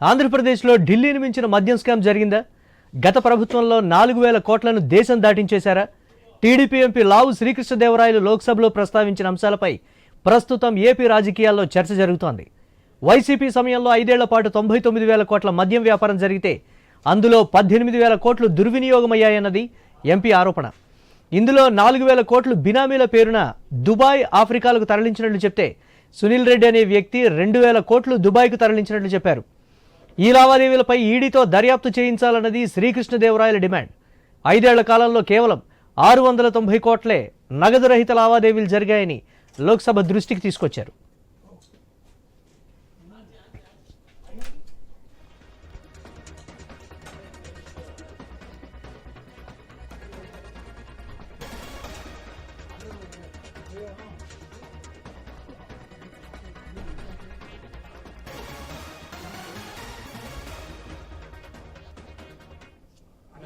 ఆంధ్రప్రదేశ్లో ఢిల్లీని మించిన మద్యం స్కామ్ జరిగిందా? గత ప్రభుత్వంలో నాలుగు వేల కోట్లను దేశం దాటించేశారా? టీడీపీ ఎంపీ లావు శ్రీకృష్ణదేవరాయలు లోక్సభలో ప్రస్తావించిన అంశాలపై ప్రస్తుతం ఏపీ రాజకీయాల్లో చర్చ జరుగుతోంది. వైసీపీ సమయంలో ఐదేళ్ళ పాటు తొంభై తొమ్మిది వేల కోట్ల మద్యం వ్యాపారం జరిగితే అందులో పద్దెనిమిది వేల కోట్లు దుర్వినియోగమయ్యాయన్నది ఎంపీ ఆరోపణ. ఇందులో నాలుగు వేల కోట్లు బినామీల పేరున దుబాయ్ ఆఫ్రికాలకు తరలించినట్లు చెప్తే సునీల్ రెడ్డి అనే వ్యక్తి రెండు వేల కోట్లు దుబాయ్కు తరలించినట్లు చెప్పారు. ఈ లావాదేవీలపై ఈడీతో దర్యాప్తు చేయించాలన్నది శ్రీకృష్ణదేవరాయల డిమాండ్. ఐదేళ్ళ కాలంలో కేవలం ఆరు వందల తొంభై కోట్లే నగదు రహిత లావాదేవీలు జరిగాయని లోక్సభ దృష్టికి తీసుకొచ్చారు.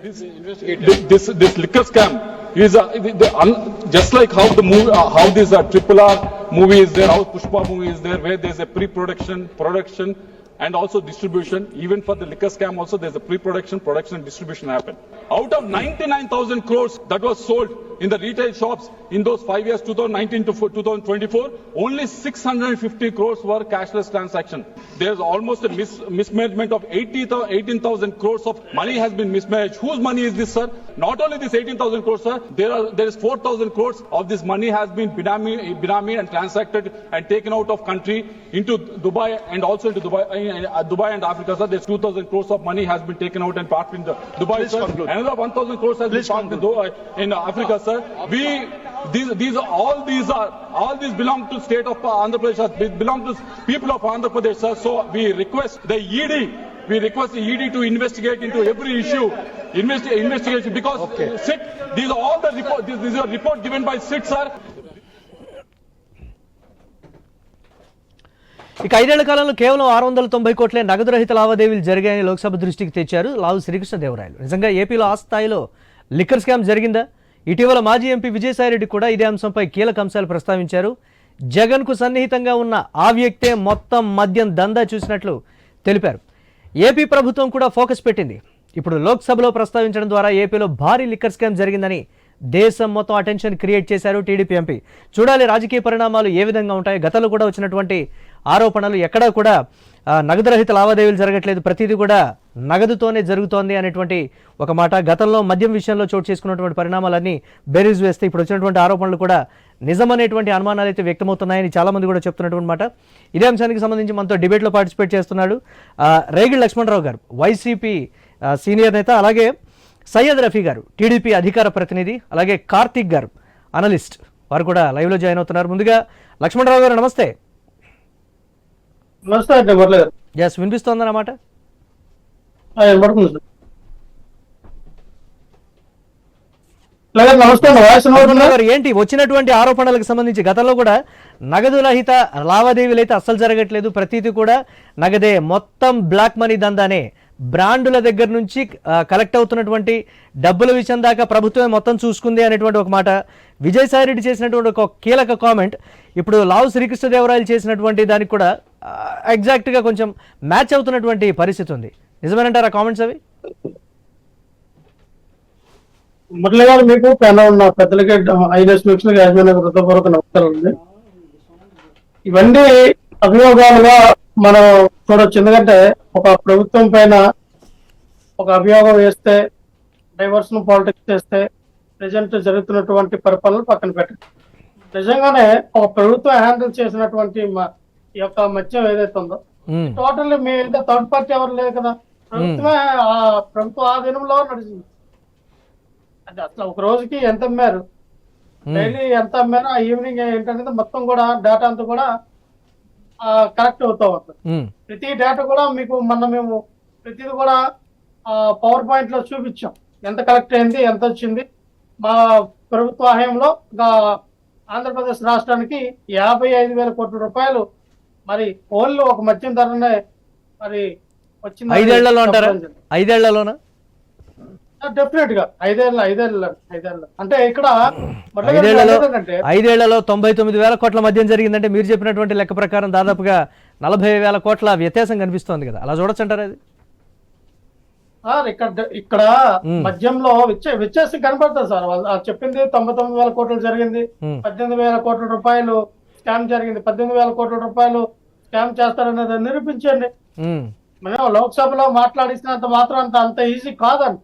This, this, liquor scam is uh, the, the, un, just like how the movie, uh, how this uh, triple R movie is there, how Pushpa movie is there, where there's a pre-production, production, and also distribution. Even for the liquor scam, also there's a pre-production, production, and distribution happen. Out of 99,000 crores that was sold in the retail shops in those five years, 2019 to 2024, only 650 crores were cashless transaction. There's almost a mis- mismanagement of 80, 18,000 crores of money has been mismanaged. Whose money is this, sir? Not only this 18,000 crores, sir. There are there is 4,000 crores of this money has been binami, binami and transacted and taken out of country into Dubai and also into Dubai, uh, Dubai and Africa, sir. There's 2,000 crores of money has been taken out and parked in the Dubai, sir. Another 1,000 crores has been parked in, Dubai, in Africa, sir. We these these are all these are all these belong to state of Andhra Pradesh. Belong to people of Andhra Pradesh, sir. So we request the ED. We request the ED to investigate into every issue, investi- investigation because SIT. These are all the report. These, these are report given by SIT, sir. ఇక ఐదేళ్ళ కాలంలో కేవలం ఆరు వందల తొంభై కోట్లే నగదు రహిత లావాదేవీలు జరిగాయని లోక్సభ దృష్టికి తెచ్చారు లావు శ్రీకృష్ణదేవరాయలు. నిజంగా ఏపీలో ఆ స్థాయిలో లిక్కర్ స్కామ్ జరిగిందా? ఇటీవల మాజీ ఎంపీ విజయసాయిరెడ్డి కూడా ఇదే అంశంపై కీలక అంశాలు ప్రస్తావించారు. జగన్కు సన్నిహితంగా ఉన్న ఆ వ్యక్తే మొత్తం మద్యం దందా చూసినట్లు తెలిపారు. ఏపీ ప్రభుత్వం కూడా ఫోకస్ పెట్టింది. ఇప్పుడు లోక్సభలో ప్రస్తావించడం ద్వారా ఏపీలో భారీ లిక్కర్ స్కామ్ జరిగిందని దేశం మొత్తం అటెన్షన్ క్రియేట్ చేశారు టీడీపీ ఎంపీ. చూడాలి రాజకీయ పరిణామాలు ఏ విధంగా ఉంటాయి. గతంలో కూడా వచ్చినటువంటి ఆరోపణలు ఎక్కడా కూడా నగదురహిత నగదు రహిత లావాదేవీలు జరగట్లేదు. ప్రతిదీ కూడా నగదుతోనే జరుగుతోంది అనేటువంటి ఒక మాట. గతంలో మద్యం విషయంలో చోటు చేసుకున్నటువంటి పరిణామాలన్నీ బేరీజ్ వేస్తే ఇప్పుడు వచ్చినటువంటి ఆరోపణలు కూడా నిజమనేటువంటి అనుమానాలు అయితే వ్యక్తమవుతున్నాయని చాలామంది కూడా చెప్తున్నటువంటి మాట. ఇదే అంశానికి సంబంధించి మనతో డిబేట్లో పార్టిసిపేట్ చేస్తున్నాడు ఆ, రేగిడి లక్ష్మణరావు గారు వైసీపీ సీనియర్ నేత అలాగే సయ్యద్ రఫీ గారు టీడీపీ అధికార ప్రతినిధి అలాగే కార్తిక్ గారు అనలిస్ట్. వారు కూడా లైవ్లో జాయిన్ అవుతున్నారు. ముందుగా లక్ష్మణరావు గారు నమస్తే. నమస్తే అండి మురళి గారు ఎస్ లక్ష్మణరావు గారు ఏంటి? వచ్చినటువంటి ఆరోపణలకు సంబంధించి గతంలో కూడా నగదు రహిత లావాదేవీలు అయితే అస్సలు జరగట్లేదు ప్రతిదీ కూడా నగదే మొత్తం బ్లాక్ మనీ దందానే బ్రాండుల దగ్గర నుంచి కలెక్ట్ అవుతున్నటువంటి డబ్బుల విషయం దాకా ప్రభుత్వమే మొత్తం చూసుకుంది అనేటువంటి ఒక మాట. విజయసాయి రెడ్డి చేసినటువంటి ఒక కీలక కామెంట్ ఇప్పుడు లావు శ్రీకృష్ణదేవరాయలు చేసినటువంటి దానికి కూడా ఎగ్జాక్ట్గా కొంచెం మ్యాచ్ అవుతున్నటువంటి పరిస్థితి ఉంది. నిజమేనంటారా కామెంట్స్ అవి? మురళి గారు మీకు పెన ఉన్న పెద్దలకి ఐఎస్ మిక్స్లకి యాజమాన్య హృదయపూర్వక నమస్కారం ఇవన్నీ అభియోగాలుగా మనం చూడొచ్చు ఎందుకంటే ఒక ప్రభుత్వం పైన ఒక అభియోగం వేస్తే డైవర్షన్ పాలిటిక్స్ చేస్తే ప్రజెంట్ జరుగుతున్నటువంటి పరిపాలన పక్కన పెట్టండి. నిజంగానే ఒక ప్రభుత్వం హ్యాండిల్ చేసినటువంటి ఈ యొక్క మద్యం ఏదైతే ఉందో టోటల్ మీ థర్డ్ పార్టీ ఎవరు లేదు కదా. ప్రభుత్వమే ఆ ప్రభుత్వ ఆధీనంలో నడిచింది. అంటే అసలు ఒక రోజుకి ఎంత అమ్మారు? డైలీ ఎంత అమ్మారు? ఆ ఈవినింగ్ ఏంటనేది మొత్తం కూడా డేటా అంతా కూడా కరెక్ట్ అవుతా ఉంటుంది ప్రతి డేటా కూడా మీకు మొన్న మేము ప్రతిది కూడా పవర్ పాయింట్లో చూపించాం. ఎంత కరెక్ట్ అయింది ఎంత వచ్చింది. మా ప్రభుత్వ హయాంలో ఇంకా ఆంధ్రప్రదేశ్ రాష్ట్రానికి యాభై ఐదు వేల కోట్ల రూపాయలు మరి ఓన్లీ ఒక మద్యం ధరనే మరి వచ్చింది ఐదేళ్ళలో అంటారా? ఐదేళ్ళలోనా? డెఫినెట్గా ఐదేళ్ళ ఐదేళ్ళ ఐదేళ్ళ. అంటే ఇక్కడ ఐదేళ్ళలో తొంభై తొమ్మిది వేల కోట్ల మద్యం జరిగిందంటే మీరు చెప్పినటువంటి లెక్క ప్రకారం దాదాపుగా నలభై వేల కోట్ల వ్యత్యాసం కనిపిస్తోంది కదా. అలా చూడొచ్చంటారా అది సార్ ఇక్కడ ఇక్కడ మ్మ్. మద్యంలో విచ్చేసి కనపడుతుంది సార్. వాళ్ళు చెప్పింది తొంభై తొమ్మిది వేల కోట్లు జరిగింది మ్మ్. పద్దెనిమిది వేల కోట్ల రూపాయలు స్కామ్ జరిగింది. పద్దెనిమిది వేల కోట్ల రూపాయలు స్కామ్ చేస్తారనేది నిరూపించండి. ఉమ్, మనం లోక్సభలో మాట్లాడిసినంత మాత్రం అంత అంత ఈజీ కాదండి.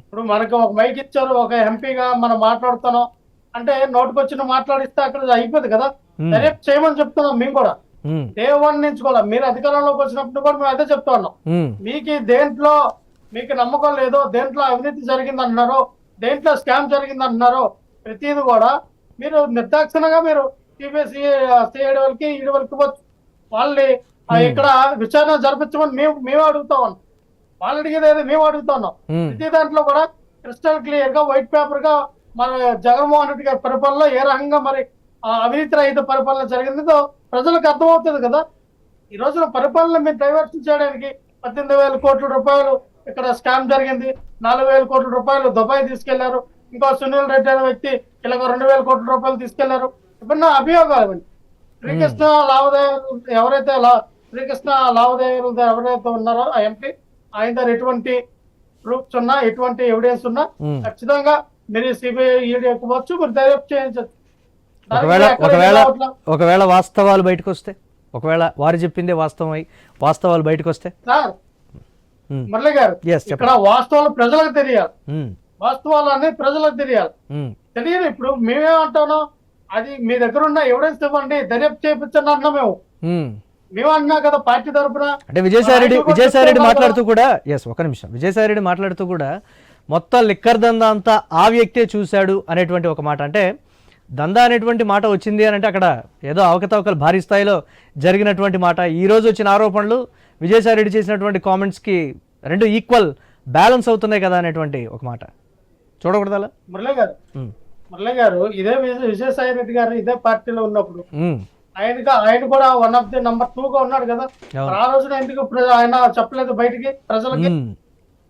ఇప్పుడు మనకు ఒక మైక్ ఇచ్చారు ఒక ఎంపీగా మనం మాట్లాడుతున్నాం. అంటే నోటికొచ్చిన మాట్లాడిస్తే అక్కడ అయిపోతుంది కదా? మ్మ్. డైరెక్ట్ చేయమని చెప్తున్నాం మేము కూడా. డే వన్ నుంచి కూడా మీరు అధికారంలోకి వచ్చినప్పుడు కూడా మేము అదే చెప్తా ఉన్నాం. మీకు దేంట్లో మీకు నమ్మకం లేదో దేంట్లో అవినీతి జరిగింది అంటున్నారో దేంట్లో స్కామ్ జరిగింది అంటున్నారో ప్రతిది కూడా మీరు నిర్దాక్షిణంగా మీరు సిబిఎస్ఈ సిఐడి వాళ్ళకి ఈడి వాళ్ళకి ఇవ్వచ్చు. వాళ్ళని ఇక్కడ విచారణ జరిపించమని మేము మేము అడుగుతా ఉన్నాం. వాళ్ళు అడిగేది మేము అడుగుతున్నాం. ప్రతి దాంట్లో కూడా క్రిస్టల్ క్లియర్గా వైట్ పేపర్గా మన జగన్మోహన్ రెడ్డి గారి పరిపాలనలో ఏ రకంగా మరి అవినీతి రహిత పరిపాలన జరిగిందో ప్రజలకు అర్థమవుతుంది కదా. ఈ రోజున పరిపాలన మీరు డైవర్షన్ చేయడానికి పద్దెనిమిది వేల కోట్ల రూపాయలు ఇక్కడ స్కామ్ జరిగింది. నాలుగు వేల కోట్ల రూపాయలు దుబాయ్ తీసుకెళ్ళారు. ఇంకో సునీల్ రెడ్డి అనే వ్యక్తి ఇలా రెండు వేల కోట్ల రూపాయలు తీసుకెళ్ళారు. ఇవన్నీ అభియోగాలు ఇవన్నీ శ్రీకృష్ణ లావాదేవీలు ఎవరైతే లా- శ్రీకృష్ణ లావాదేవీలు ఎవరైతే ఉన్నారో ఆ ఎంపీ ఆయన దగ్గర ఎటువంటి ప్రూఫ్స్ ఉన్నా ఎటువంటి ఎవిడెన్స్ ఉన్నా. ఖచ్చితంగా మీరు సిబిఐ ఈడీ ఎక్కవచ్చు మీరు దర్యాప్తు చేయించచ్చు దానికి ఒకవేళ ఒకవేళ? ఒకవేళ వాస్తవాలు బయటకు వస్తే ఒకవేళ వారు చెప్పిందే వాస్తవం అయి వాస్తవాలు బయటకు వస్తే సార్ మురళి గారు. ఇక్కడ వాస్తవాలు ప్రజలకు తెలియాలి వాస్తవాలు అనేది ప్రజలకు తెలియాలి తెలియదు ఇప్పుడు మేమేమంటాను అది మీ దగ్గర ఉన్న ఎవిడెన్స్ ఇవ్వండి దర్యాప్తు చేయించండి అన్నా మేము. మేము అన్నా కదా పార్టీ తరపున. అంటే విజయసాయి రెడ్డి ఆయన కూడా విజయసాయి రెడ్డి చెప్తున్నారు మాట్లాడుతూ కూడా ఎస్ ఒక నిమిషం. విజయసాయి రెడ్డి మాట్లాడుతూ కూడా మొత్తం లిక్కర్ దందా అంతా ఆ వ్యక్తే చూశాడు అనేటువంటి ఒక మాట. అంటే దందా అనేటువంటి మాట వచ్చింది అని అంటే అక్కడ ఏదో అవకతవకలు భారీ స్థాయిలో జరిగినటువంటి మాట. ఈ రోజు వచ్చిన ఆరోపణలు విజయసాయి రెడ్డి చేసినటువంటి కామెంట్స్కి రెండు ఈక్వల్ బ్యాలెన్స్ అవుతున్నాయి కదా అనేటువంటి ఒక మాట. చూడకూడదు మురళి గారు మురళి గారు ఇదే విజయ- విజయసాయి రెడ్డి గారు ఇదే పార్టీలో ఉన్నప్పుడు ఉమ్, ఆయనగా ఆయన కూడా one of the number two గా ఉన్నాడు కదా. ఆ రోజున ఎందుకు ఆయన చెప్పలేదు బయటికి ప్రజలకి?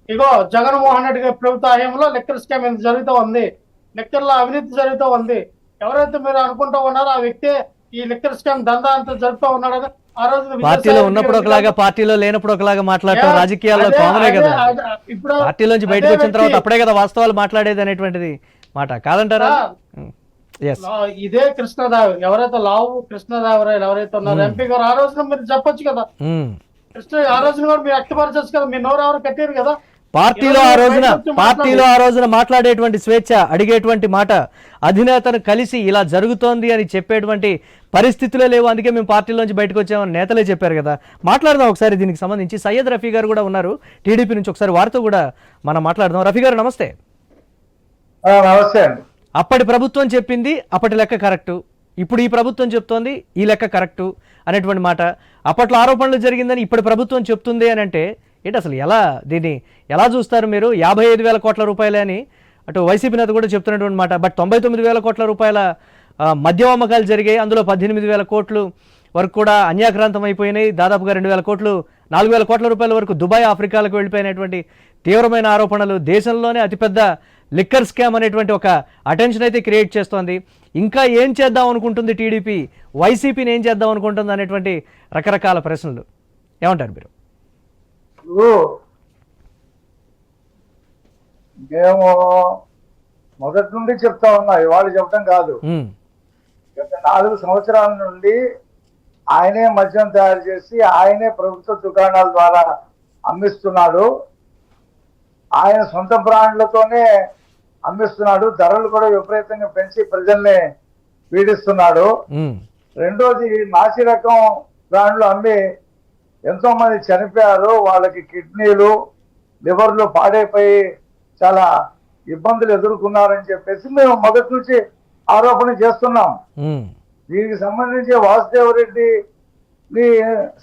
ఇగో జగన్మోహన్ రెడ్డి గారి ప్రభుత్వ హయాంలో లెక్కర్ స్కామ్ ఇంత జరుగుతూ ఉంది. లెక్కర్లో అవినీతి జరుగుతూ ఉంది. ఎవరైతే మీరు అనుకుంటూ ఉన్నారో ఆ వ్యక్తే ఈ లెక్కర్ స్కామ్ దందా అంతా జరుపుతూ ఉన్నాడని ఆ రోజు పార్టీలో ఉన్నప్పుడు ఒకలాగా పార్టీలో లేనప్పుడు ఒకలాగా మాట్లాడటం రాజకీయాల్లో కామనే కదా. ఇప్పుడు పార్టీలోంచి బయటకు వచ్చిన తర్వాత అప్పుడే కదా వాస్తవాలు మాట్లాడేది అనేటువంటిది మాట. కాదంటారా? ఇదే కృష్ణదేవ. ఎవరైతే లావు కృష్ణదేవరాయలు ఎవరైతే ఉన్నారో ఎంపీ గారు ఆ రోజున మీరు చెప్పొచ్చు కదా. కృష్ణ ఆ రోజున కూడా మీరు వ్యక్తపరచచ్చు కదా మీ నోరు ఎవరు కట్టారు కదా. పార్టీలో ఆ రోజున పార్టీలో ఆ రోజున మాట్లాడేటువంటి స్వేచ్ఛ అడిగేటువంటి మాట అధినేతను కలిసి ఇలా జరుగుతోంది అని చెప్పేటువంటి పరిస్థితులే లేవు. అందుకే మేము పార్టీలోంచి బయటకు వచ్చామని నేతలే చెప్పారు కదా. మాట్లాడదాం ఒకసారి దీనికి సంబంధించి. సయ్యద్ రఫీ గారు కూడా ఉన్నారు. టీడీపీ నుంచి ఒకసారి వారితో కూడా మనం మాట్లాడదాం. రఫీ గారు నమస్తే. నమస్తే అండి. అప్పటి ప్రభుత్వం చెప్పింది అప్పటి లెక్క కరెక్టు. ఇప్పుడు ఈ ప్రభుత్వం చెప్తోంది ఈ లెక్క కరెక్టు అనేటువంటి మాట. అప్పట్లో ఆరోపణలు జరిగిందని ఇప్పటి ప్రభుత్వం చెప్తుంది అని అంటే ఏంటి అసలు ఎలా దీన్ని ఎలా చూస్తారు మీరు? యాభై ఐదు వేల కోట్ల రూపాయలే అని అటు వైసీపీ నేత కూడా చెప్తున్నటువంటి మాట. బట్ తొంభై తొమ్మిది వేల కోట్ల రూపాయల మద్యం అమ్మకాలు జరిగాయి. అందులో పద్దెనిమిది వేల కోట్లు వరకు కూడా అన్యాక్రాంతం అయిపోయినాయి. దాదాపుగా రెండు వేల కోట్లు నాలుగు వేల కోట్ల రూపాయల వరకు దుబాయ్ ఆఫ్రికాలకు వెళ్ళిపోయినటువంటి తీవ్రమైన ఆరోపణలు దేశంలోనే అతిపెద్ద లిక్కర్ స్కామ్ అనేటువంటి ఒక అటెన్షన్ అయితే క్రియేట్ చేస్తోంది. ఇంకా ఏం చేద్దాం అనుకుంటుంది టీడీపీ? వైసీపీని ఏం చేద్దాం అనుకుంటుంది అనేటువంటి రకరకాల ప్రశ్నలు. ఏమంటారు మీరు? మేము మొదటి నుండి చెప్తా ఉన్నా ఇవాళ చెప్పడం కాదు. గత నాలుగు సంవత్సరాల నుండి ఆయనే మద్యం తయారు చేసి ఆయనే ప్రభుత్వ దుకాణాల ద్వారా అమ్మిస్తున్నాడు. ఆయన సొంత బ్రాండ్లతోనే అమ్మిస్తున్నాడు ధరలు కూడా విపరీతంగా పెంచి ప్రజల్ని పీడిస్తున్నాడు. రెండోది నాసి రకం బ్రాండ్లు అమ్మి ఎంతో మంది చనిపోయారు. వాళ్ళకి కిడ్నీలు లివర్లు పాడైపోయి చాలా ఇబ్బందులు ఎదుర్కొన్నారని చెప్పేసి మేము మొదటి నుంచి ఆరోపణ చేస్తున్నాం. దీనికి సంబంధించి వాసుదేవ్ రెడ్డి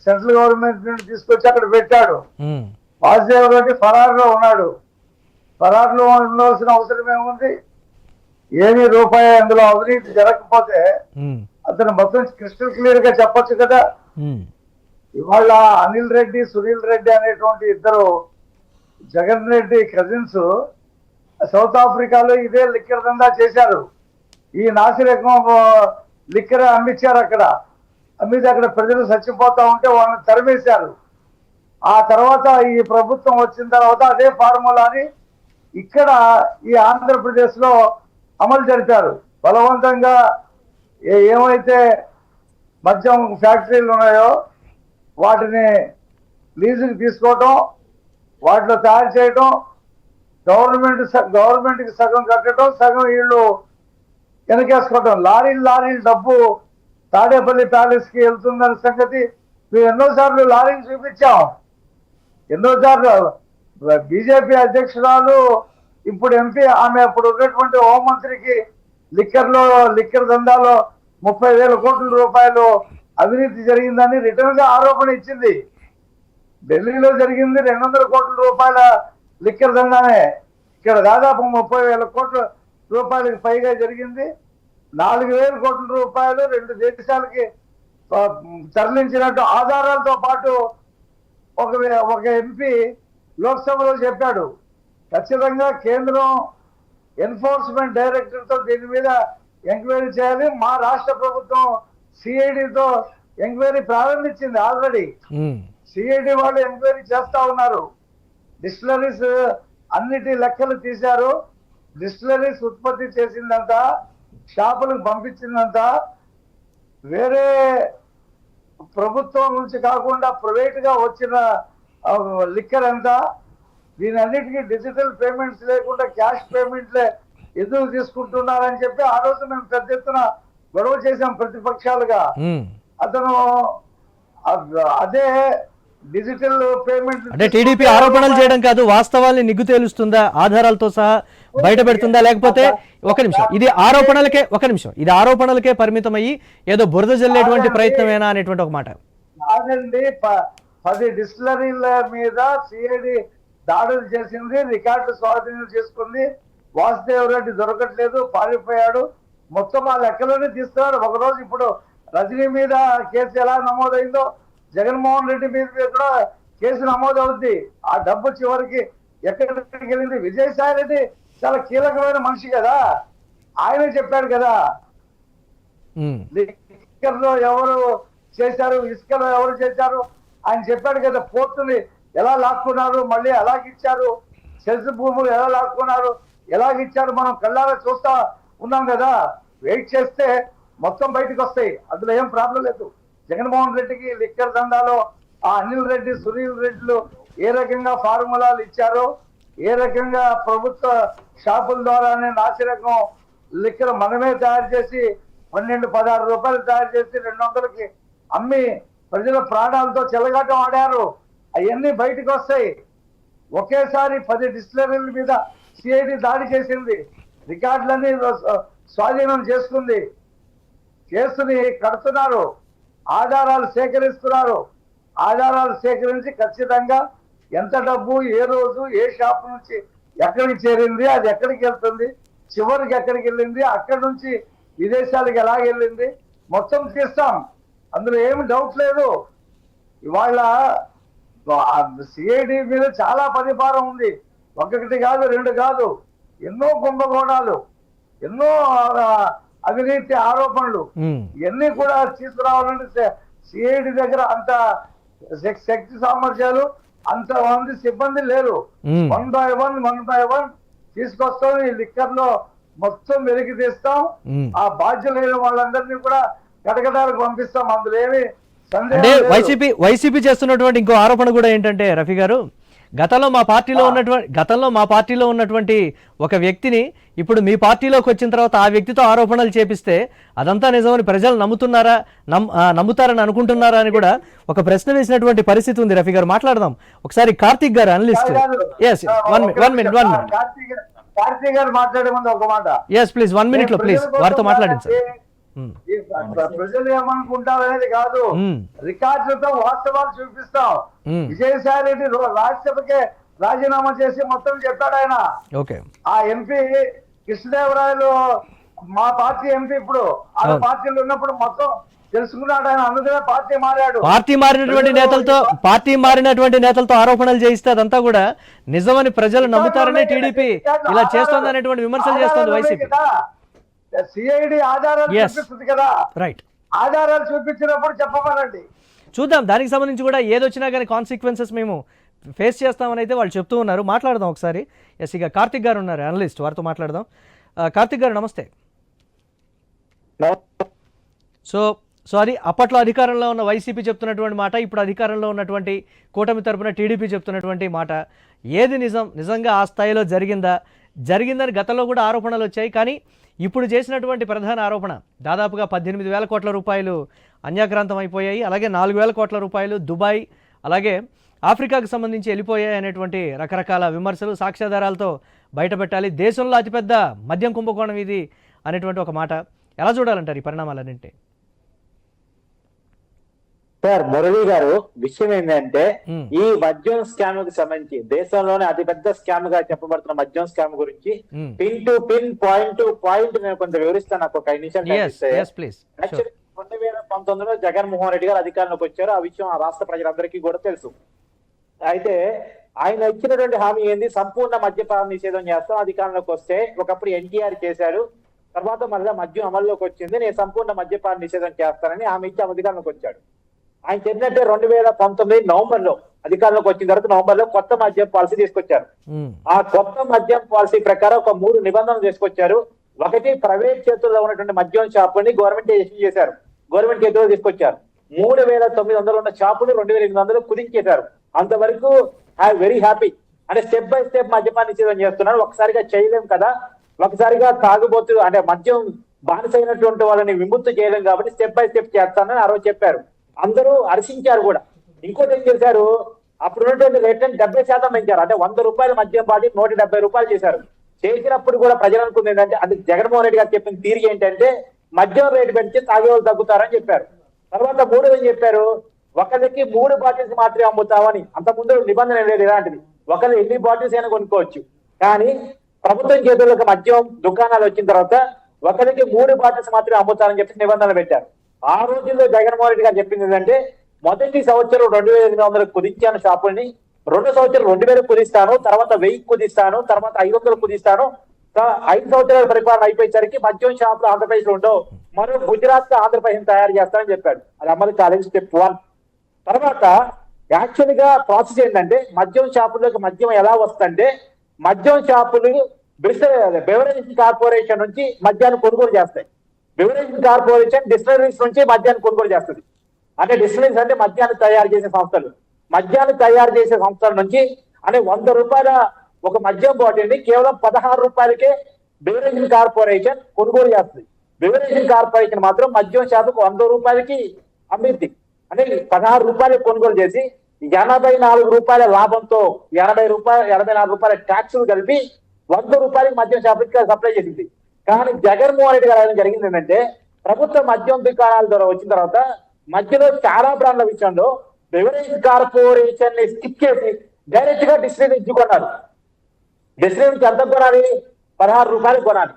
సెంట్రల్ గవర్నమెంట్ నుండి తీసుకొచ్చి అక్కడ పెట్టాడు. వాసుదేవ్ రెడ్డి ఫరారులో ఉన్నాడు. ఫరారులో ఉండవలసిన అవసరం ఏముంది? ఏమీ రూపాయి అందులో అవినీతి జరగకపోతే అతను మొత్తం క్రిస్టల్ క్లియర్గా చెప్పొచ్చు కదా. ఇవాళ అనిల్ రెడ్డి సునీల్ రెడ్డి అనేటువంటి ఇద్దరు జగన్ రెడ్డి కజిన్స్ సౌత్ ఆఫ్రికాలో ఇదే లిక్కర్ దందా చేశారు. ఈ నాసిరకం లిక్కర్ అమ్మించారు అక్కడ. మీద అక్కడ ప్రజలు చచ్చిపోతా ఉంటే వాళ్ళని తరిమేశారు. ఆ తర్వాత ఈ ప్రభుత్వం వచ్చిన తర్వాత అదే ఫార్ములాని ఇక్కడ ఈ ఆంధ్రప్రదేశ్లో అమలు జరిపారు. బలవంతంగా ఏమైతే మద్యం ఫ్యాక్టరీలు ఉన్నాయో వాటిని లీజుకి తీసుకోవటం వాటిలో తయారు చేయటం గవర్నమెంట్ గవర్నమెంట్కి సగం కట్టడం సగం వీళ్ళు వెనకేసుకోవటం. లారీలు లారీలు డబ్బు తాడేపల్లి ప్యాలెస్కి వెళ్తుందనే సంగతి మేము ఎన్నోసార్లు లారీలు చూపించాం. ఎన్నోసార్లు బీజేపీ అధ్యక్షురాలు ఇప్పుడు ఎంపీ ఆమె అప్పుడు ఉన్నటువంటి హోంమంత్రికి లిక్కర్లో లిక్కర్ దందాలో ముప్పై వేల కోట్ల రూపాయలు అవినీతి జరిగిందని రిటర్న్గా ఆరోపణ ఇచ్చింది. ఢిల్లీలో జరిగింది రెండు వందల కోట్ల రూపాయల లిక్కర్ దందానే. ఇక్కడ దాదాపు ముప్పై వేల కోట్ల రూపాయలకు పైగా జరిగింది. నాలుగు వేల కోట్ల రూపాయలు రెండు దేశాలకి తరలించినట్టు ఆధారాలతో పాటు ఒక ఒక ఎంపీ లోక్సభలో చెప్పాడు ఖచ్చితంగా కేంద్రం ఎన్ఫోర్స్మెంట్ డైరెక్టర్తో దీని మీద ఎంక్వైరీ చేయాలి. మా రాష్ట్ర ప్రభుత్వం సిఐడితో ఎంక్వైరీ ప్రారంభించింది ఆల్రెడీ. సిఐడి వాళ్ళు ఎంక్వైరీ చేస్తా ఉన్నారు. డిస్టిలరీస్ అన్నిటి లెక్కలు తీశారు. డిస్టిలరీస్ ఉత్పత్తి చేసిందంతా షాపులకు పంపించిందంతా. వేరే ప్రభుత్వం నుంచి కాకుండా ప్రైవేట్గా వచ్చిన లిక్కర్ అంతా దీని అన్నిటికీ డిజిటల్ పేమెంట్స్ లేకుండా క్యాష్ పేమెంట్లే ఎందుకు తీసుకుంటున్నారని చెప్పి ఆ రోజు మేము పెద్ద ఎత్తున గొడవ చేశాం ప్రతిపక్షాలుగా. అతను అదే డిజిటల్ పేమెంట్ అంటే టీడీపీ ఆరోపణలు చేయడం కాదు వాస్తవాల్ని నిగ్గు తేలుస్తుందా ఆధారాలతో సహా బయట పెడుతుందా లేకపోతే ఒక నిమిషం ఇది ఆరోపణలకే ఒక నిమిషం ఇది ఆరోపణలకే పరిమితం అయ్యి ఏదో బురద జల్లేటువంటి ప్రయత్నమేనా అనేటువంటి ఒక మాట. కాదండి పది డిస్టిలరీల మీద సిఐడి దాడులు చేసింది రికార్డు స్వాధీనం చేసుకుంది. వాసుదేవ్ రెడ్డి దొరకట్లేదు పారిపోయాడు. మొత్తం ఆ లెక్కలోనే తీస్తున్నారు. ఒకరోజు ఇప్పుడు రజనీ మీద కేసు ఎలా నమోదైందో జగన్మోహన్ రెడ్డి మీద కూడా కేసు నమోదవుద్ది ఆ డబ్బు చివరికి ఎక్కడికి వెళ్ళింది? విజయసాయి రెడ్డి చాలా కీలకమైన మనిషి కదా. ఆయనే చెప్పాడు కదా. లిక్కర్లో ఎవరు చేశారు? ఇసుకలో ఎవరు చేశారు? ఆయన చెప్పాడు కదా పోర్టుని ఎలా లాక్కున్నారు? మళ్ళీ ఎలాగిచ్చారు? సెల్స్ భూములు ఎలా లాక్కున్నారు? ఎలాగిచ్చారు? మనం కళ్ళారా చూస్తా ఉన్నాం కదా. వెయిట్ చేస్తే మొత్తం బయటకు వస్తాయి. అందులో ఏం ప్రాబ్లం లేదు. జగన్మోహన్ రెడ్డికి లిక్కర్ దండాలో ఆ అనిల్ రెడ్డి సునీల్ రెడ్డిలు ఏ రకంగా ఫార్ములాలు ఇచ్చారో ఏ రకంగా ప్రభుత్వ షాపుల ద్వారానే నాసిరకం లిక్కర్ మనమే తయారు చేసి పన్నెండు పదహారు రూపాయలు తయారు చేసి రెండు వందలకి అమ్మి ప్రజల ప్రాణాలతో చెలగాటం ఆడారు. అవన్నీ బయటకు వస్తాయి. ఒకేసారి పది డిస్టిలరీల మీద సిఐడి దాడి చేసింది. రికార్డులన్నీ స్వాధీనం చేసుకుంది. కేసుని కడుతున్నారు. ఆధారాలు సేకరిస్తున్నారు. ఆధారాలు సేకరించి ఖచ్చితంగా ఎంత డబ్బు ఏ రోజు ఏ షాప్ నుంచి ఎక్కడికి చేరింది అది ఎక్కడికి వెళ్తుంది చివరికి ఎక్కడికి వెళ్ళింది అక్కడి నుంచి విదేశాలకు ఎలా వెళ్ళింది మొత్తం తీస్తాం. అందులో ఏమి డౌట్ లేదు. ఇవాళ సిఐడి మీద చాలా పరిపాలన ఉంది. ఒకటి కాదు రెండు కాదు. ఎన్నో కుంభకోణాలు ఎన్నో అవినీతి ఆరోపణలు ఇవన్నీ కూడా తీసుకురావాలంటే సిఐడి దగ్గర అంత శక్- శక్తి సామర్థ్యాలు అంత మంది సిబ్బంది లేరు. One by one one by one తీసుకొస్తాం ఈ లిక్కర్లో మొత్తం వెలికి తీస్తాం. ఆ బాధ్యులైన వాళ్ళందరినీ కూడా కటకటాలకు పంపిస్తాం అందులో ఏమి. వైసీపీ వైసీపీ చేస్తున్నటువంటి ఇంకో ఆరోపణ కూడా ఏంటంటే రఫీ గారు గతంలో మా పార్టీలో ఉన్నటువంటి గతంలో మా పార్టీలో ఉన్నటువంటి ఒక వ్యక్తిని ఇప్పుడు మీ పార్టీలోకి వచ్చిన తర్వాత ఆ వ్యక్తితో ఆరోపణలు చేపిస్తే అదంతా నిజమని ప్రజలు నమ్ముతున్నారా? నమ్ముతారని అనుకుంటున్నారా అని కూడా ఒక ప్రశ్న వేసినటువంటి పరిస్థితి ఉంది. రఫీ గారు మాట్లాడదాం. ఒకసారి కార్తిక్ గారు analyst. Yes one one minute one. Minute Karthik గారు- మాట్లాడే ముందు ఒక మాట. ఎస్ ప్లీజ్ వన్ మినిట్లో ప్లీజ్ వారితో కోసం ప్ర- ప్రజలు ఏమనుకుంటారు అనేది కాదు. మ్మ్. రికార్డులతో వాస్తవాలు చూపిస్తాం మ్మ్. విజయసాయి రెడ్డి రాజ్యసభకే రాజీనామా చేసి మొత్తం చెప్పాడు ఆయన. ఓకే. ఆ ఎంపీ కృష్ణదేవరాయలు మా పార్టీ ఎంపీ ఇప్పుడు ఆ. పార్టీలో ఉన్నప్పుడు మొత్తం తెలుసుకున్నాడు ఆయన. అందుకనే పార్టీ మారాడు. పార్టీ మారినటువంటి నేతలతో పార్టీ మారినటువంటి నేతలతో ఆరోపణలు చేయిస్తే అదంతా కూడా నిజమని ప్రజలు నమ్ముతారనే టీడీపీ ఇలా చేస్తోంది అనేటువంటి విమర్శలు చేస్తోంది వైసీపీ. సిఐడి ఆధారాలు. చూపిస్తుంది కదా. రైట్ ఆధారాలు చూపించినప్పుడు చెప్పమనండి. చూద్దాం. దానికి సంబంధించి కూడా ఏదొచ్చినా కానీ కాన్సిక్వెన్సెస్ మేము ఫేస్ చేస్తామని అయితే వాళ్ళు చెప్తూ ఉన్నారు. మాట్లాడదాం ఒకసారి. ఎస్ ఇక కార్తిక్ గారు ఉన్నారు అనలిస్ట్ వారితో మాట్లాడదాం. కార్తిక్ గారు నమస్తే. సో సో అది అప్పట్లో అధికారంలో ఉన్న వైసీపీ చెప్తున్నటువంటి మాట ఇప్పుడు అధికారంలో ఉన్నటువంటి కూటమి తరపున టీడీపీ చెప్తున్నటువంటి మాట. ఏది నిజం? నిజంగా ఆ స్థాయిలో జరిగిందా? జరిగిందని గతంలో కూడా ఆరోపణలు వచ్చాయి. కానీ ఇప్పుడు చేసినటువంటి ప్రధాన ఆరోపణ దాదాపుగా పద్దెనిమిది వేల కోట్ల రూపాయలు అన్యాక్రాంతం అయిపోయాయి. అలాగే నాలుగు వేల కోట్ల రూపాయలు దుబాయ్ అలాగే ఆఫ్రికాకు సంబంధించి వెళ్ళిపోయాయి అనేటువంటి రకరకాల విమర్శలు సాక్ష్యాధారాలతో బయటపెట్టాలి. దేశంలో అతిపెద్ద మద్యం కుంభకోణం ఇది అనేటువంటి ఒక మాట. ఎలా చూడాలంటారు ఈ పరిణామాలన్నింటి? సార్ మురళి గారు విషయం ఏంటంటే. ఈ మద్యం స్కామ్కి సంబంధించి దేశంలోనే అతిపెద్ద స్కామ్గా చెప్పబడుతున్న మద్యం స్కామ్ గురించి. Pin to pin point to point నేను కొంత వివరిస్తాను నాకు ఒక ఐదు నిమిషాలు రెండు వేల పంతొమ్మిదిలో జగన్మోహన్ రెడ్డి గారు అధికారంలోకి వచ్చారు. ఆ విషయం ఆ రాష్ట్ర ప్రజలందరికీ కూడా తెలుసు. అయితే ఆయన ఇచ్చినటువంటి హామీ ఏంది? సంపూర్ణ మద్యపాన నిషేధం చేస్తాం అధికారంలోకి వస్తే ఒకప్పుడు ఎన్టీఆర్ చేశాడు. తర్వాత మళ్ళీ మద్యం అమల్లోకి వచ్చింది. నేను సంపూర్ణ మద్యపాన నిషేధం చేస్తానని హామీ ఇచ్చి అధికారంలోకి వచ్చాడు. ఆయన చెప్పినట్టే రెండు వేల పంతొమ్మిది నవంబర్లో అధికారంలోకి వచ్చిన తర్వాత నవంబర్లో కొత్త మద్యం పాలసీ తీసుకొచ్చారు. ఆ కొత్త మద్యం పాలసీ ప్రకారం ఒక మూడు నిబంధనలు తీసుకొచ్చారు. ఒకటి ప్రైవేట్ చేతుల్లో ఉన్నటువంటి మద్యం షాపుని గవర్నమెంట్ ఇష్యూ చేశారు. గవర్నమెంట్ చేతుల్లో తీసుకొచ్చారు. మూడు వేల తొమ్మిది వందలు ఉన్న షాపుని రెండు వేల ఎనిమిది వందలు కుదించేశారు. అంతవరకు ఐ వెరీ హ్యాపీ అంటే స్టెప్ బై స్టెప్ మద్యపాన నిషేధం చేస్తున్నారు. ఒకసారిగా చేయలేం కదా. ఒకసారిగా తాగుబోతు అంటే మద్యం బానిసైనటువంటి వాళ్ళని విముక్తి చేయలేం కాబట్టి స్టెప్ బై స్టెప్ చేస్తానని ఆ రోజు చెప్పారు. అందరూ హర్షించారు కూడా. ఇంకోటి ఏం చేశారు? అప్పుడు ఉన్నటువంటి రేట్లను డెబ్బై శాతం పెంచారు. అంటే వంద రూపాయల మద్యం పాటి నూట డెబ్బై రూపాయలు చేశారు. చేసినప్పుడు కూడా ప్రజలు అనుకుంది ఏంటంటే అది జగన్మోహన్ రెడ్డి గారు చెప్పిన తీరు ఏంటంటే మద్యం రేటు పెంచి తాగేవాళ్ళు తగ్గుతారని చెప్పారు. తర్వాత మూడు ఏం చెప్పారు? ఒకరికి మూడు బాటిల్స్ మాత్రమే అమ్ముతామని. అంత ముందు నిబంధన లేదు ఇలాంటిది. ఒకరు ఎన్ని బాటిల్స్ అయినా కొనుక్కోవచ్చు. కానీ ప్రభుత్వం చేతుల్లోకి మద్యం దుకాణాలు వచ్చిన తర్వాత ఒకరికి మూడు బాటిల్స్ మాత్రమే అమ్ముతారని చెప్పి నిబంధనలు పెట్టారు. ఆ రోజుల్లో జగన్మోహన్ రెడ్డి గారు చెప్పింది ఏంటంటే మొదటి సంవత్సరం రెండు వేల ఎనిమిది వందలకు కుదించాను షాపుల్ని రెండు సంవత్సరం రెండు వేలకు కుదిస్తాను తర్వాత వెయ్యి కుదిస్తాను తర్వాత ఐదు వందలు కుదిస్తాను. ఐదు సంవత్సరాల పరిపాలన అయిపోయేసరికి మద్యం షాపులు ఆంధ్రప్రదేశ్లో ఉండవు. మరో గుజరాత్ ఆంధ్రప్రదేశ్ తయారు చేస్తానని చెప్పాడు. అది అమలు కాలేదు స్టెప్ వన్. తర్వాత యాక్చువల్గా ప్రాసెస్ ఏంటంటే మద్యం షాపుల్లోకి మద్యం ఎలా వస్తుందంటే మద్యం షాపులు బెవరేజ్ కార్పొరేషన్ నుంచి మద్యాన్ని కొనుగోలు చేస్తాయి. బెవరేజ్ కార్పొరేషన్ డిస్టిలరీస్ నుంచి మద్యాన్ని కొనుగోలు చేస్తుంది. అంటే డిస్టిలరీస్ అంటే మద్యాన్ని తయారు చేసే సంస్థలు. మద్యాన్ని తయారు చేసే సంస్థల నుంచి అంటే వంద రూపాయల ఒక మద్యం బాటిల్ని కేవలం పదహారు రూపాయలకే బెవరేజ్ కార్పొరేషన్ కొనుగోలు చేస్తుంది. బెవరేజ్ కార్పొరేషన్ మాత్రం మద్యం శాతం వంద రూపాయలకి అమ్మింది అంటే పదహారు రూపాయలు కొనుగోలు చేసి ఎనభై నాలుగు రూపాయల లాభంతో ఎనభై రూపాయల ఎనభై నాలుగు రూపాయల ట్యాక్స్ కలిపి వంద రూపాయలకి మద్యం షాపుకి సప్లై చేసింది. కానీ జగన్మోహన్ రెడ్డి గారు ఆయన జరిగింది ఏంటంటే ప్రభుత్వ మద్యం దుకాణాల ద్వారా వచ్చిన తర్వాత మధ్యలో చాలా బ్రాండ్ల విషయంలో బెవరేజ్ కార్పొరేషన్ని స్కిప్ చేసి డైరెక్ట్గా డిస్ట్రిక్ట్ ఇచ్చుకున్నారు డిస్ట్రీ నుంచి ఎంత కొనాలి? పదహారు రూపాయలు కొనాలి.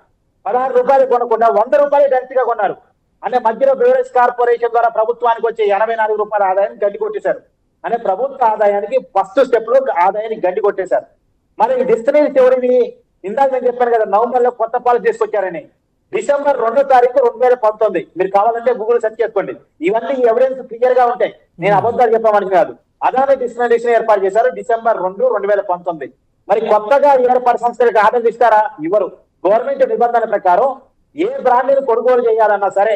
పదహారు రూపాయలు కొనకుండా వంద రూపాయలు డైరెక్ట్గా కొన్నారు. అంటే మధ్యలో బెవరేజ్ కార్పొరేషన్ ద్వారా ప్రభుత్వానికి వచ్చే ఎనభై నాలుగు రూపాయల ఆదాయాన్ని గడ్డి కొట్టేశారు. అంటే ప్రభుత్వ ఆదాయానికి ఫస్ట్ స్టెప్లో ఆదాయాన్ని గడ్డి కొట్టేశారు. మరి ఈ డిస్టరీస్ ఎవరివి ఇందాక నేను చెప్పాను కదా నవంబర్లో కొత్త పాలసీ తీసుకొచ్చారని. డిసెంబర్ రెండో తారీఖు రెండు వేల పంతొమ్మిది. మీరు కావాలంటే గూగుల్ సెర్చ్ చేసుకోండి. ఇవన్నీ ఎవిడెన్స్ క్లియర్గా ఉంటాయి. నేను అబద్ధాలు చెప్పమని కాదు. అదాని డిస్టరీస్ ఏర్పాటు చేశారు డిసెంబర్ రెండు రెండు వేల పంతొమ్మిది. మరి కొత్తగా ఏర్పాటు సంస్థలకు ఆర్డర్ ఇస్తారా? ఇవ్వరు. గవర్నమెంట్ నిబంధన ప్రకారం ఏ బ్రాండ్ కొనుగోలు చేయాలన్నా సరే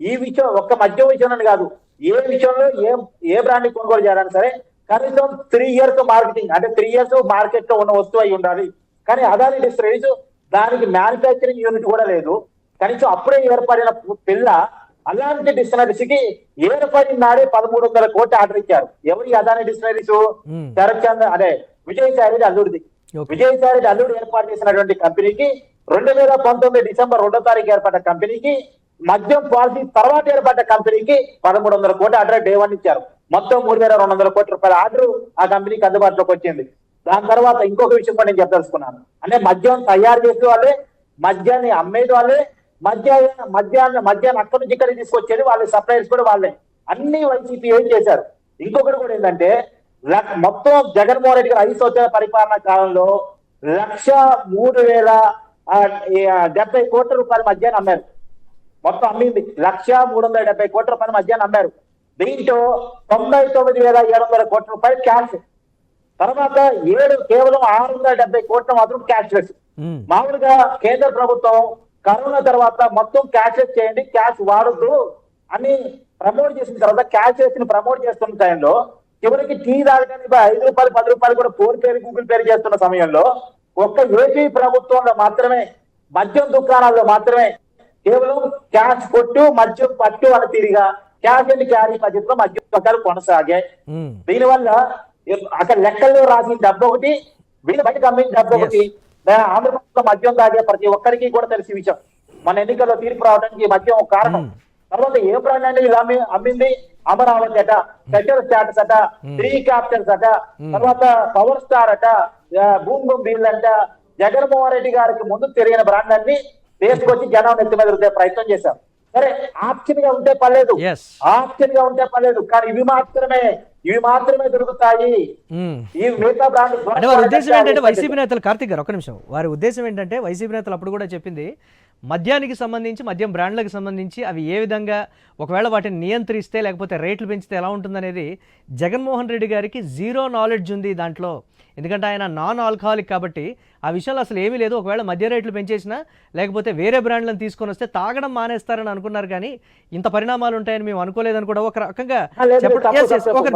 ఈ విషయం ఒక్క మద్యం విషయంలో కాదు. ఏ విషయంలో ఏ ఏ బ్రాండ్ కొనుగోలు చేయాలన్నా సరే కనీసం త్రీ ఇయర్స్ మార్కెటింగ్ అంటే త్రీ ఇయర్స్ మార్కెట్లో ఉన్న వస్తువు అయి ఉండాలి. కానీ అదాని డిస్టరీస్ దానికి మ్యానుఫ్యాక్చరింగ్ యూనిట్ కూడా లేదు. కనీసం అప్పుడే ఏర్పడిన పిల్ల అలాంటి డిస్టనరీస్కి ఏర్పడిన నాడే పదమూడు వందల కోట్లు ఆర్డర్ ఇచ్చారు. ఎవరి అదాని డిస్టనరీస్. శరత్ చంద్ర అదే విజయసాయి రెడ్డి అల్లుడిది. విజయసాయి రెడ్డి అల్లుడు ఏర్పాటు చేసినటువంటి కంపెనీకి రెండు వేల పంతొమ్మిది డిసెంబర్ రెండో తారీఖు ఏర్పడ్డ కంపెనీకి మద్యం పాలసీ తర్వాత ఏర్పడ్డ కంపెనీకి పదమూడు వందల కోట్ల ఆర్డర్ డే వన్ ఇచ్చారు. మొత్తం మూడు వేల రెండు వందల కోట్ల రూపాయల ఆర్డర్ ఆ కంపెనీకి అందుబాటులోకి వచ్చింది. దాని తర్వాత ఇంకొక విషయం కూడా నేను చెప్పదలుచుకున్నాను. అంటే మద్యం తయారు చేసే వాళ్ళే మద్యాన్ని అమ్మేది వాళ్ళే మద్య మద్యాన్ని మద్యాన్ని అక్కడి నుంచి ఇక్కడికి తీసుకొచ్చేది వాళ్ళ సప్లైర్స్ కూడా వాళ్ళే. అన్ని వైసీపీ ఏం చేశారు? ఇంకొకటి కూడా ఏంటంటే లక్- మొత్తం జగన్మోహన్ రెడ్డి గారు ఐదు సంవత్సరాల పరిపాలన కాలంలో లక్ష మూడు వేల డెబ్బై కోట్ల రూపాయల మద్యాన్ని అమ్మారు. మొత్తం అమ్మింది. లక్ష మూడు వందల డెబ్బై కోట్ల రూపాయల మధ్యాహ్నం అమ్మారు. దీంట్లో తొంభై తొమ్మిది వేల ఏడు వందల కోట్ల రూపాయలు క్యాష్ తర్వాత ఏడు కేవలం ఆరు వందల డెబ్బై కోట్ల మాత్రం క్యాష్ లెస్ మామూలుగా కేంద్ర ప్రభుత్వం కరోనా తర్వాత మొత్తం క్యాష్ చేయండి క్యాష్ వాడద్దు అని ప్రమోట్ చేసిన తర్వాత క్యాష్ని ప్రమోట్ చేస్తున్న టైంలో చివరికి టీ తాగడానికి ఐదు రూపాయలు పది రూపాయలు కూడా ఫోన్ పే గూగుల్ పే చేస్తున్న సమయంలో ఒక్క ఏపీ ప్రభుత్వంలో మాత్రమే మద్యం దుకాణాల్లో మాత్రమే కేవలం క్యాష్ కొట్టు మద్యం పట్టు అని తిరిగా క్యాష్ అండ్ క్యారీ పద్ధతిలో మద్యం దుకాణాలు కొనసాగాయి. దీనివల్ల అక్కడ లెక్కల్లో రాసిన డబ్బు ఒకటి వీళ్ళు బయటకు అమ్మిన డబ్బు ఒకటి. ఆంధ్రప్రదేశ్ మద్యం తాగే ప్రతి ఒక్కరికి కూడా తెలిసి విషయం. మన ఎన్నికల్లో తీర్పు రావడానికి మద్యం ఒక కారణం. తర్వాత ఏ బ్రాండ్ అంటే అమ్మి అమ్మింది? అమరావతి అట స్పెషల్ స్టాటస్ అట త్రీ క్యాప్టన్స్ అట తర్వాత పవర్ స్టార్ అట బూమ్ బూమ్ బిల్ అంట. జగన్మోహన్ రెడ్డి గారికి ముందు తిరిగిన బ్రాండ్ అన్ని తీసుకొచ్చి జనం నెత్తి మీద ప్రయత్నం చేశారు. సరే ఆప్షన్గా ఉంటే పర్లేదు. ఆప్షన్గా ఉంటే పర్లేదు. కానీ ఇవి మాత్రమే ఇవి మాత్రమే దొరుకుతాయి. ఈ మిగతా బ్రాండ్ అంటే వారి ఉద్దేశం ఏంటంటే వైసీపీ నేతలు కార్తిక్ గారు ఒక నిమిషం. వారి ఉద్దేశం ఏంటంటే వైసీపీ నేతలు అప్పుడు కూడా చెప్పింది మద్యానికి సంబంధించి మద్యం బ్రాండ్లకు సంబంధించి అవి ఏ విధంగా ఒకవేళ వాటిని నియంత్రిస్తే లేకపోతే రేట్లు పెంచితే ఎలా ఉంటుందనేది జగన్మోహన్ రెడ్డి గారికి జీరో నాలెడ్జ్ ఉంది దాంట్లో. ఎందుకంటే ఆయన నాన్ ఆల్కహాలిక్ కాబట్టి ఆ విషయంలో అసలు ఏమీ లేదు. ఒకవేళ మద్య రేట్లు పెంచేసినా లేకపోతే వేరే బ్రాండ్లను తీసుకొని వస్తే తాగడం మానేస్తారని అనుకున్నారు కానీ ఇంత పరిణామాలు ఉంటాయని మేము అనుకోలేదని కూడా ఒక రకంగా చెప్పడం ఒక ఒక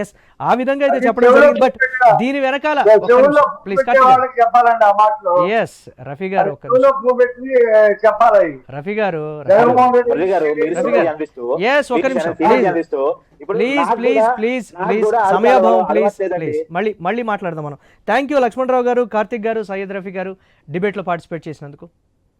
yes. ఆ విధంగా అయితే చెప్పడం జరిగింది. బట్ దీని వెనకాల ప్లీజ్ ఎస్ రఫీ గారు పెట్టి చెప్పాలి. రఫీ గారు మురళి గారు. ఒక నిమిషం, ఇప్పుడు ప్లీజ్ ప్లీజ్ ప్లీజ్ ప్లీజ్ కూడా సమయాభావం ప్లీజ్. ప్లీజ్ మళ్ళీ మళ్ళీ మాట్లాడదాం మనం. థ్యాంక్ యూ లక్ష్మణరావు గారు కార్తిక్ గారు సయ్యద్ రఫీ గారు డిబేట్లో పార్టిసిపేట్ చేసినందుకు.